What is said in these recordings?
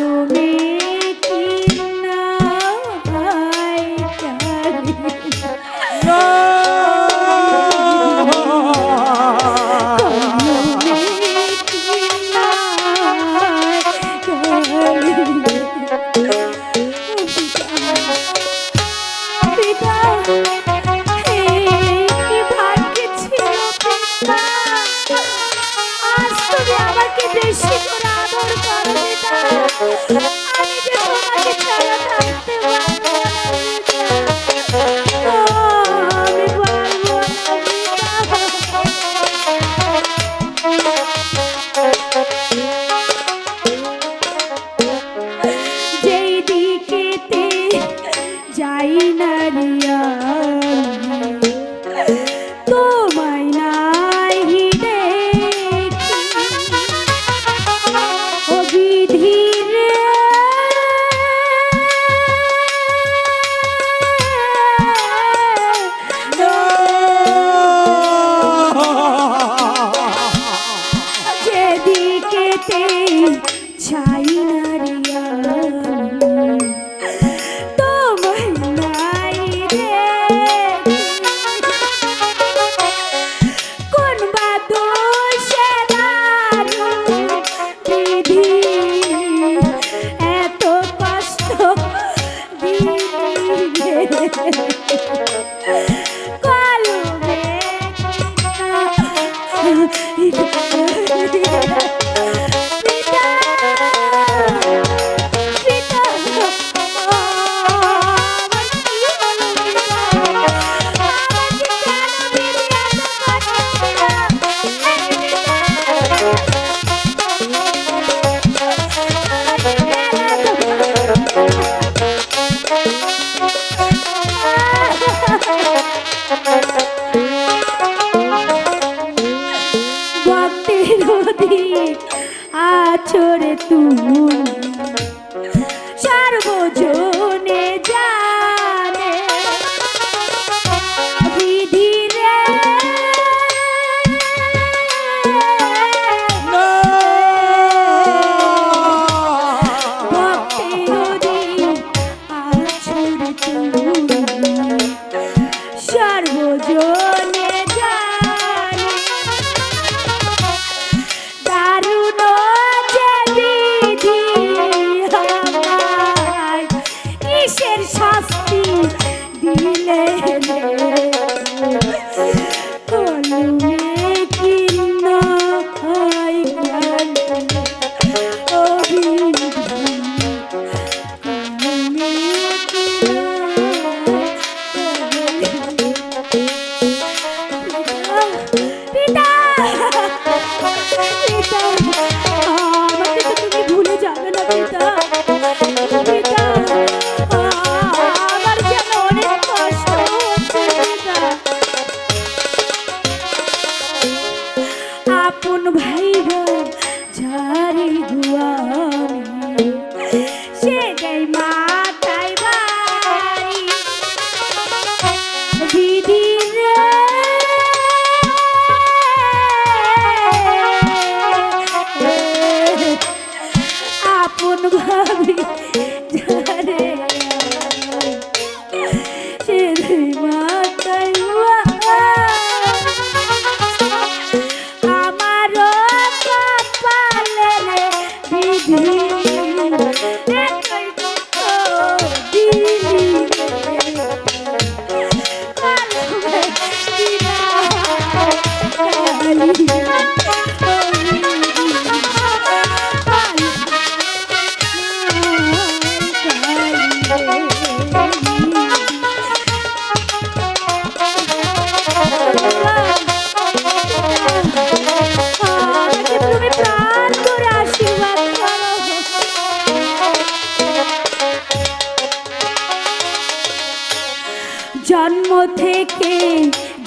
you pi নারিয়া Joe. শাস্তি দিলেন। জন্ম থেকে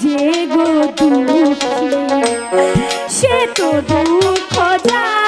যে গো সে তো দুঃখ জানে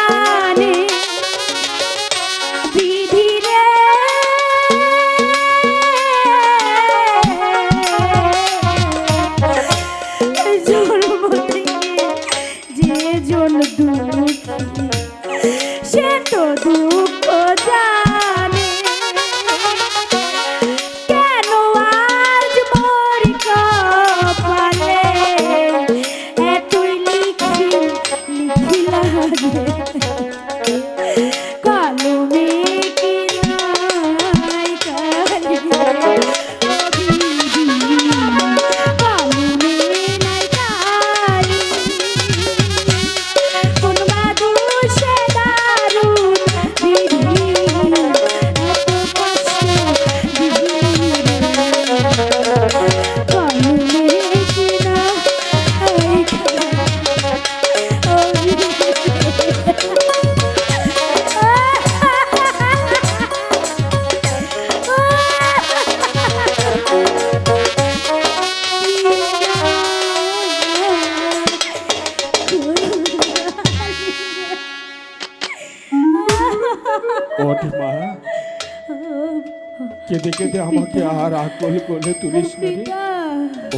কেঁদে আমাকে আর আকল কোলে তুলিস না রে। পিতা।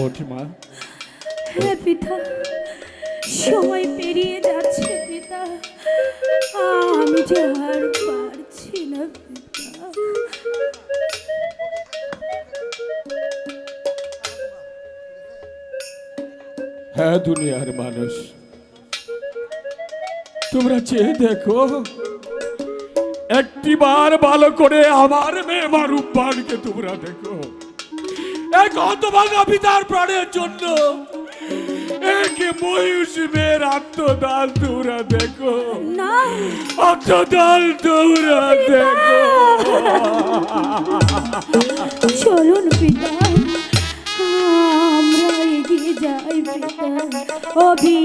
ওঠ মা। হ্যাঁ পিতা সময় পেরিয়ে যাচ্ছে পিতা। আমি যে আর পারছি না পিতা। হ্যাঁ দুনিয়ার মানুষ। তোমরা চেয়ে দেখো। একটিবার ভালো করে আমার মেয়ে মারুব্বানকে তোমরা দেখো। এক হতভাগা পিতার প্রাণের জন্য একে ময়ূষ মেয়ের আত্মদান তোমরা দেখো। না। আত্মদান তোমরা দেখো। চলুন পিতা। আমরা এগিয়ে যাই পিতা। অভি